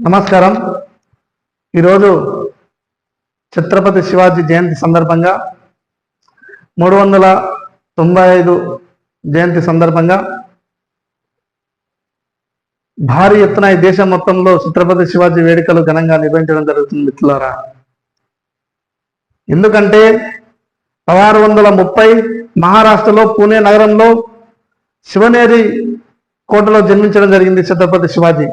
నమస్కారం. ఈరోజు ఛత్రపతి శివాజీ జయంతి సందర్భంగా మూడు వందల తొంభై ఐదు జయంతి సందర్భంగా భారీ ఎత్తున ఈ దేశం మొత్తంలో ఛత్రపతి శివాజీ వేడుకలు ఘనంగా నిర్వహించడం జరుగుతుంది మిత్రులారా. ఎందుకంటే పదహారు వందల ముప్పై మహారాష్ట్రలో పూణే నగరంలో శివనేరి కోటలో జన్మించడం జరిగింది ఛత్రపతి శివాజీ.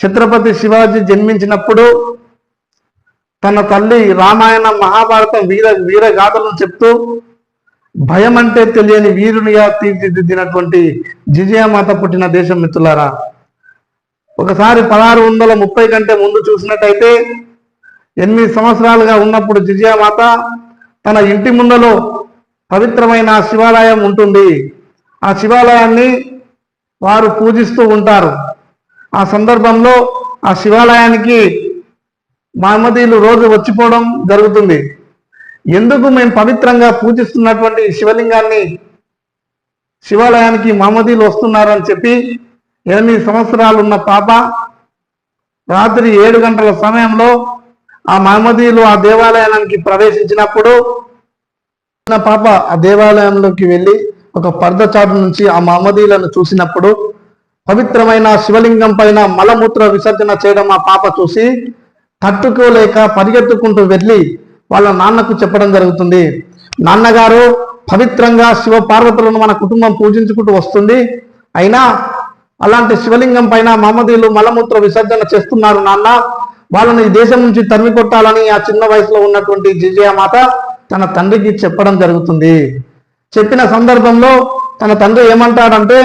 ఛత్రపతి శివాజీ జన్మించినప్పుడు తన తల్లి రామాయణ మహాభారతం వీర వీరగాథలను చెప్తూ భయం అంటే తెలియని వీరునిగా తీర్చిదిద్దినటువంటి జిజయమాత పుట్టిన దేశం మిత్రులారా ఒకసారి పదహారు వందల ముప్పై కంటే ముందు చూసినట్టయితే ఎనిమిది సంవత్సరాలుగా ఉన్నప్పుడు జిజయమాత తన ఇంటి ముందలో పవిత్రమైన శివాలయం ఉంటుంది. ఆ శివాలయాన్ని వారు పూజిస్తూ ఉంటారు. ఆ సందర్భంలో ఆ శివాలయానికి మహమ్మదీలు రోజు వచ్చిపోవడం జరుగుతుంది. ఎందుకు మేము పవిత్రంగా పూజిస్తున్నటువంటి శివలింగాన్ని శివాలయానికి మహమ్మదీలు వస్తున్నారని చెప్పి ఎనిమిది సంవత్సరాలు ఉన్న పాప రాత్రి ఏడు గంటల సమయంలో ఆ మహమ్మదీలు ఆ దేవాలయానికి ప్రవేశించినప్పుడు పాప ఆ దేవాలయంలోకి వెళ్ళి ఒక పర్ద చాటు నుంచి ఆ మహమ్మదీలను చూసినప్పుడు పవిత్రమైన శివలింగం పైన మలమూత్ర విసర్జన చేయడం ఆ పాప చూసి తట్టుకోలేక పరిగెత్తుకుంటూ వెళ్ళి వాళ్ళ నాన్నకు చెప్పడం జరుగుతుంది. నాన్నగారు పవిత్రంగా శివ పార్వతులను మన కుటుంబం పూజించుకుంటూ వస్తుంది. అయినా అలాంటి శివలింగం పైన మహమ్మదీలు మలమూత్ర విసర్జన చేస్తున్నారు నాన్న. వాళ్ళని ఈ దేశం నుంచి తరిమి కొట్టాలని ఆ చిన్న వయసులో ఉన్నటువంటి జిజయ మాత తన తండ్రికి చెప్పడం జరుగుతుంది. చెప్పిన సందర్భంలో తన తండ్రి ఏమంటాడంటే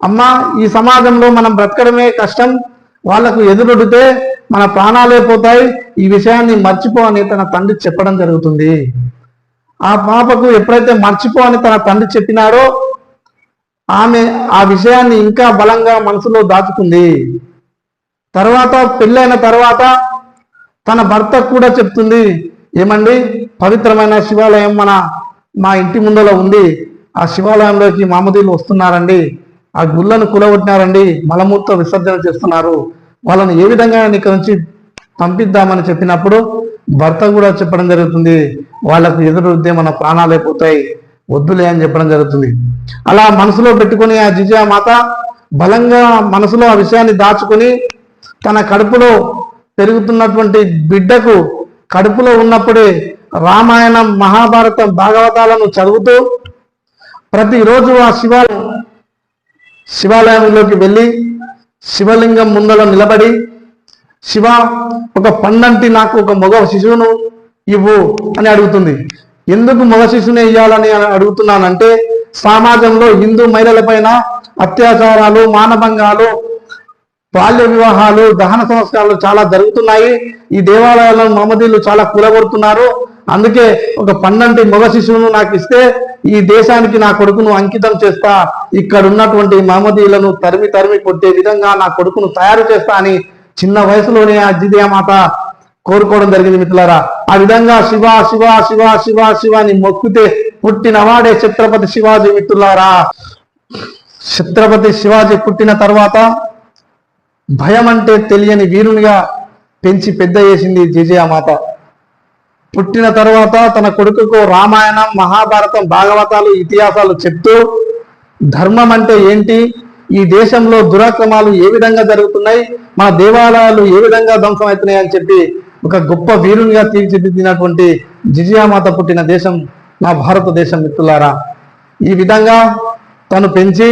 అమ్మా ఈ సమాజంలో మనం బ్రతకడమే కష్టం. వాళ్ళకు ఎదురొడితే మన ప్రాణాలే పోతాయి. ఈ విషయాన్ని మర్చిపో అని తన తండ్రి చెప్పడం జరుగుతుంది. ఆ పాపకు ఎప్పుడైతే మర్చిపో అని తన తండ్రి చెప్పినారో ఆమె ఆ విషయాన్ని ఇంకా బలంగా మనసులో దాచుకుంది. తర్వాత పెళ్ళైన తర్వాత తన భర్త కూడా చెప్తుంది ఏమండి పవిత్రమైన శివాలయం మన మా ఇంటి ముందర ఉంది. ఆ శివాలయంలోకి మామదీలు వస్తున్నారండి. ఆ గుళ్ళను కూలగొట్టినారండి మలమూత్ర విసర్జన చేస్తున్నారు. వాళ్ళని ఏ విధంగా ఇక్కడ నుంచి పంపిద్దామని చెప్పినప్పుడు భర్త కూడా చెప్పడం జరుగుతుంది వాళ్ళకు ఎదురుద్దే మన ప్రాణాలు అయిపోతాయి వద్దులే అని చెప్పడం జరుగుతుంది. అలా మనసులో పెట్టుకుని ఆ జిజా మాత బలంగా మనసులో ఆ విషయాన్ని దాచుకొని తన కడుపులో పెరుగుతున్నటువంటి బిడ్డకు కడుపులో ఉన్నప్పుడే రామాయణం మహాభారతం భాగవతాలను చదువుతూ ప్రతిరోజు ఆ శివాలు శివాలయంలోకి వెళ్ళి శివలింగం ముందర నిలబడి శివ ఒక పండంటి నాకు ఒక మగ శిశువును ఇవ్వు అని అడుగుతుంది. ఎందుకు మగ శిశువుని ఇవ్వాలని అడుగుతున్నానంటే సమాజంలో హిందూ మహిళలపైన అత్యాచారాలు మానభంగాలు బాల్య వివాహాలు దహన సంస్కారాలు చాలా జరుగుతున్నాయి. ఈ దేవాలయాలను మమదీలు చాలా కూలగొడుతున్నారు. అందుకే ఒక పన్నంటి మగ శిశువును నాకు ఇస్తే ఈ దేశానికి నా కొడుకును అంకితం చేస్తా. ఇక్కడ ఉన్నటువంటి మహమ్మదీలను తరిమి తరిమి కొట్టే విధంగా నా కొడుకును తయారు చేస్తా అని చిన్న వయసులోనే ఆ మాత కోరుకోవడం జరిగింది మిత్రులారా. ఆ విధంగా శివ శివ శివ శివ శివ అని మొక్కితే పుట్టినవాడే ఛత్రపతి శివాజీ మిత్రులారా. ఛత్రపతి శివాజీ పుట్టిన తర్వాత భయం అంటే తెలియని వీరునిగా పెంచి పెద్ద చేసింది జిజియా మాత. పుట్టిన తర్వాత తన కొడుకుకు రామాయణం మహాభారతం భాగవతాలు ఇతిహాసాలు చెప్తూ ధర్మం అంటే ఏంటి? ఈ దేశంలో దురాక్రమాలు ఏ విధంగా జరుగుతున్నాయి? మన దేవాలయాలు ఏ విధంగా ధ్వంసం అవుతున్నాయి అని చెప్పి ఒక గొప్ప వీరునిగా తీర్చిదిద్దినటువంటి జిజియామాత పుట్టిన దేశం నా భారతదేశం మిత్రులారా. ఈ విధంగా తను పెంచి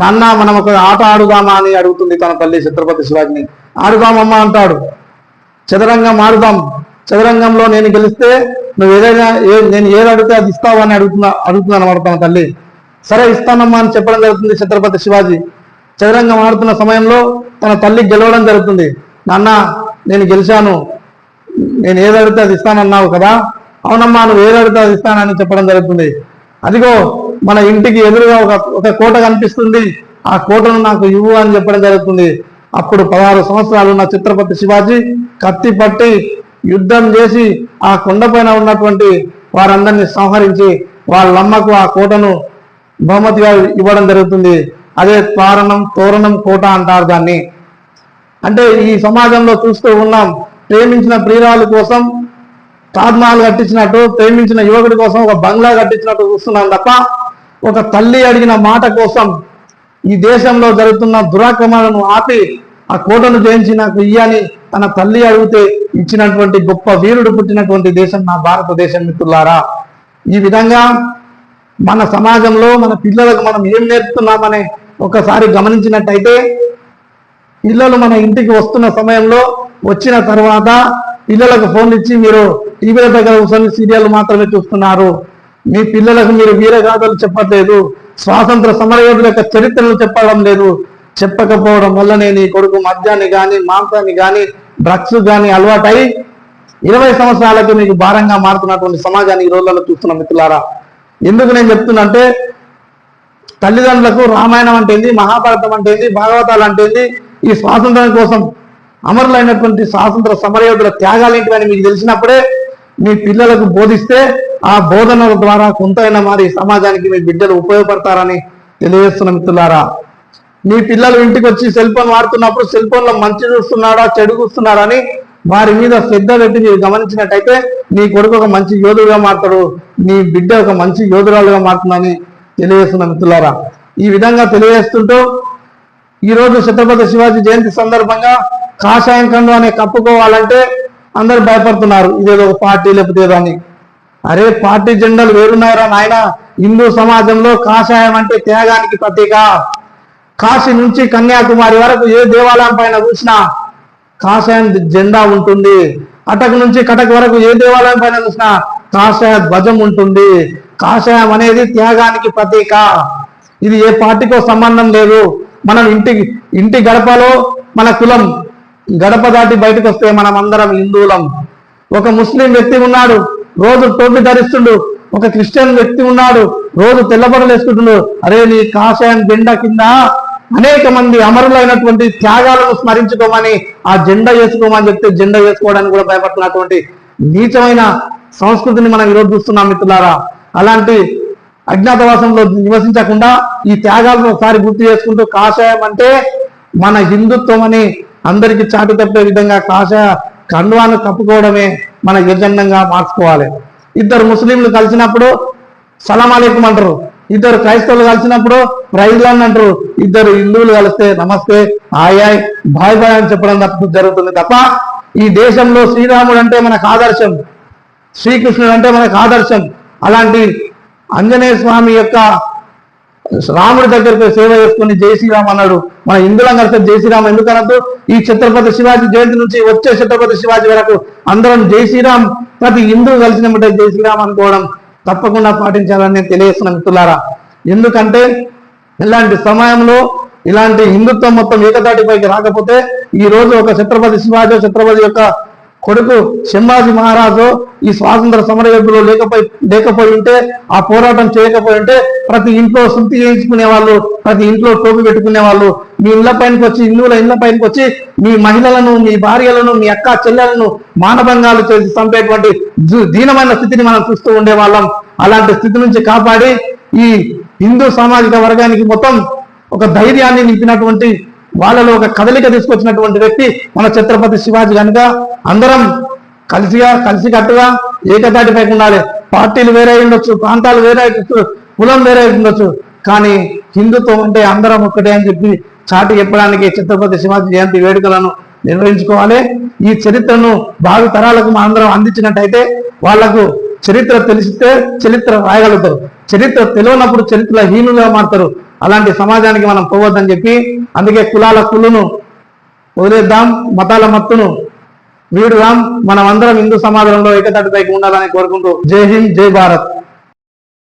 నాన్న మనం ఒక ఆట ఆడుదామా అని అడుగుతుంది తన తల్లి ఛత్రపతి శివాజీని. ఆడుదామమ్మా అంటాడు. చదరంగం ఆడుదాం చదరంగంలో నేను గెలిస్తే నువ్వు ఏదైనా ఏ నేను ఏది అడిగితే అది ఇస్తావా అని అడుగుతున్నా అడుగుతున్నాను అనమాట తన తల్లి. సరే ఇస్తానమ్మా అని చెప్పడం జరుగుతుంది ఛత్రపతి శివాజీ. చదరంగం ఆడుతున్న సమయంలో తన తల్లి గెలవడం జరుగుతుంది. నాన్న నేను గెలిచాను. నేను ఏది అడిగితే అది ఇస్తానన్నావు కదా? అవునమ్మా నువ్వు ఏది అడిగితే అది ఇస్తానని చెప్పడం జరుగుతుంది. అదిగో మన ఇంటికి ఎదురుగా ఒక ఒక కోట కనిపిస్తుంది. ఆ కోటను నాకు ఇవ్వు అని చెప్పడం జరుగుతుంది. అప్పుడు పదహారు సంవత్సరాలు ఉన్న ఛత్రపతి శివాజీ కత్తి పట్టి యుద్ధం చేసి ఆ కొండపైన ఉన్నటువంటి వారందరినీ సంహరించి వాళ్ళమ్మకు ఆ కోటను బహుమతిగా ఇవ్వడం జరుగుతుంది. అదే తోరణం తోరణం కోట అంటారు దాన్ని. అంటే ఈ సమాజంలో చూస్తూ ఉన్నాం ప్రేమించిన ప్రియురాలు కోసం తాజ్మహల్ కట్టించినట్టు ప్రేమించిన యువకుడి కోసం ఒక బంగ్లా కట్టించినట్టు చూస్తున్నాం తప్ప ఒక తల్లి అడిగిన మాట కోసం ఈ దేశంలో జరుగుతున్న దురాక్రమాలను ఆపి ఆ కోటను జయించి నాకు ఇయ్యని తన తల్లి అడిగితే ఇచ్చినటువంటి గొప్ప వీరుడు పుట్టినటువంటి దేశం నా భారతదేశం మిత్రులారా. ఈ విధంగా మన సమాజంలో మన పిల్లలకు మనం ఏం నేర్పుతున్నామని ఒకసారి గమనించినట్టయితే పిల్లలు మన ఇంటికి వస్తున్న సమయంలో వచ్చిన తర్వాత పిల్లలకు ఫోన్ ఇచ్చి మీరు టీవీల దగ్గర కూర్చొని సీరియల్ మాత్రమే చూస్తున్నారు. మీ పిల్లలకు మీరు వీరగాథలు చెప్పట్లేదు స్వాతంత్ర సమరయోధుల యొక్క చరిత్రలు చెప్పడం లేదు. చెప్పకపోవడం వల్లనే నీ కొడుకు మద్యాన్ని కానీ మాంసాన్ని కానీ డ్రగ్స్ కానీ అలవాటై ఇరవై సంవత్సరాలకు మీకు భారంగా మారుతున్నటువంటి సమాజాన్ని ఈ రోజులలో చూస్తున్నాం మిత్రులారా. ఎందుకు నేను చెప్తున్నంటే తల్లిదండ్రులకు రామాయణం అంటే మహాభారతం అంటే ఏంది భాగవతాలు అంటే ఈ స్వాతంత్రం కోసం అమరులైనటువంటి స్వాతంత్ర సమరయోధుల త్యాగాలు ఏంటివని మీకు తెలిసినప్పుడే మీ పిల్లలకు బోధిస్తే ఆ బోధనల ద్వారా కొంతైనా మారి సమాజానికి మీ బిడ్డలు ఉపయోగపడతారని తెలియజేస్తున్న మిత్రులారా. మీ పిల్లలు ఇంటికి వచ్చి సెల్ ఫోన్ వాడుతున్నప్పుడు సెల్ ఫోన్లో మంచి చూస్తున్నాడా చెడు చూస్తున్నాడా అని వారి మీద శ్రద్ధ పెట్టి మీరు గమనించినట్టయితే నీ కొడుకు ఒక మంచి యోధుడుగా మారుతాడు నీ బిడ్డ ఒక మంచి యోధురాలుగా మారుతుందని తెలియజేస్తున్న మిత్రులారా. ఈ విధంగా తెలియజేస్తుంటూ ఈ రోజు ఛత్రపతి శివాజీ జయంతి సందర్భంగా కాషాయం కండు అనే కప్పుకోవాలంటే అందరు భయపడుతున్నారు. ఇదేదో ఒక పార్టీ లేకపోతే ఏదో అని. అరే పార్టీ జెండాలు వేరున్నాయరా నాయన. హిందూ సమాజంలో కాషాయం అంటే త్యాగానికి ప్రతీక. కాశీ నుంచి కన్యాకుమారి వరకు ఏ దేవాలయం పైన చూసినా కాషాయం జెండా ఉంటుంది. అటక్ నుంచి కటక్ వరకు ఏ దేవాలయం పైన చూసినా కాషాయ ధ్వజం ఉంటుంది. కాషాయం అనేది త్యాగానికి ప్రతీక. ఇది ఏ పార్టీకో సంబంధం లేదు. మనం ఇంటి ఇంటి గడపలో మన కులం గడప దాటి బయటకు వస్తే మనం అందరం హిందువులం. ఒక ముస్లిం వ్యక్తి ఉన్నాడు రోజు టోపీ ధరిస్తుండు. ఒక క్రిస్టియన్ వ్యక్తి ఉన్నాడు రోజు తెల్లబడలు వేసుకుంటుండు అరే నీ కాషాయం జెండా కింద అనేక మంది అమరులైనటువంటి త్యాగాలను స్మరించుకోమని ఆ జెండా వేసుకోమని చెప్తే జెండా వేసుకోవడానికి కూడా భయపడుతున్నటువంటి నీచమైన సంస్కృతిని మనం ఈరోజు చూస్తున్నాం మిత్రులారా. అలాంటి అజ్ఞాతవాసంలో నివసించకుండా ఈ త్యాగాలను ఒకసారి గుర్తు చేసుకుంటూ కాషాయం అంటే మన హిందుత్వం అని అందరికీ చాటు తప్పే విధంగా కాషాయ కండువాను కప్పుకోవడమే మన ఎజెండంగా మార్చుకోవాలి. ఇద్దరు ముస్లింలు కలిసినప్పుడు సలాం అలేకం అంటారు. ఇద్దరు క్రైస్తవులు కలిసినప్పుడు ప్రైజ్లాన్ అంటారు. ఇద్దరు హిందువులు కలిస్తే నమస్తే హాయ్ బాయ్ బాయ్ అని చెప్పడం తప్ప జరుగుతుంది తప్ప ఈ దేశంలో శ్రీరాముడు అంటే మనకు ఆదర్శం. శ్రీకృష్ణుడు అంటే మనకు ఆదర్శం. అలాంటి ఆంజనేయ స్వామి యొక్క రాముడి దగ్గరికి సేవ చేసుకుని జై శ్రీరామ్ అన్నాడు. మన హిందువులం కలిస్తే జై శ్రీరామ్ ఎందుకు ఈ ఛత్రపతి శివాజీ జయంతి నుంచి వచ్చే ఛత్రపతి శివాజీ వరకు అందరం జై శ్రీరామ్ ప్రతి హిందువు కలిసినట్టే జై శ్రీరామ్ అనుకోవడం. తప్పకుండా పాటించాలని నేను తెలియజేస్తున్న మిత్రులారా. ఎందుకంటే ఇలాంటి సమయంలో ఇలాంటి హిందుత్వం మొత్తం ఏకతాటిపైకి రాకపోతే ఈ రోజు ఒక ఛత్రపతి శివాజీ ఛత్రపతి యొక్క కొడుకు సింహాజీ మహారాజు ఈ స్వాతంత్ర సమర యుద్ధంలో లేకపోయి లేకపోయి ఉంటే ఆ పోరాటం చేయకపోయి ఉంటే ప్రతి ఇంట్లో శుద్ధి చేయించుకునే వాళ్ళు ప్రతి ఇంట్లో టోపీ పెట్టుకునే వాళ్ళు మీ ఇళ్ళ పైనకి వచ్చి హిందువుల ఇళ్ళ పైనకి వచ్చి మీ మహిళలను మీ భార్యలను మీ అక్క చెల్లెలను మానభంగాలు చేసి చంపేటువంటి దు- దీనమైన స్థితిని మనం చూస్తూ ఉండేవాళ్ళం. అలాంటి స్థితి నుంచి కాపాడి ఈ హిందూ సామాజిక వర్గానికి మొత్తం ఒక ధైర్యాన్ని నింపినటువంటి వాళ్ళలో ఒక కదలిక తీసుకొచ్చినటువంటి వ్యక్తి మన ఛత్రపతి శివాజీ కనుక అందరం కలిసిగా కలిసి కట్టుగా ఏకతాటిపై ఉండాలి. పార్టీలు వేరే అయి ఉండొచ్చు ప్రాంతాలు వేరే కులం వేరే ఉండొచ్చు. కానీ హిందుత్వం అంటే అందరం ఒక్కటే అని చెప్పి చాటి చెప్పడానికి ఛత్రపతి శివాజీ జయంతి వేడుకలను నిర్వహించుకోవాలి. ఈ చరిత్రను భావి తరాలకు మనందరం అందరం అందించినట్టయితే వాళ్ళకు చరిత్ర తెలిసితే చరిత్ర రాయగలుగుతారు. చరిత్ర తెలియనప్పుడు చరిత్ర హీనులుగా మారుతారు. అలాంటి సమాజానికి మనం పోవద్దని చెప్పి అందుకే కులాల కులును వదిలేద్దాం మతాల మత్తును వీడుదాం. మనం అందరం హిందూ సమాజంలో ఏకతాటిపైకి ఉండాలని కోరుకుంటూ జై హింద్ జై భారత్.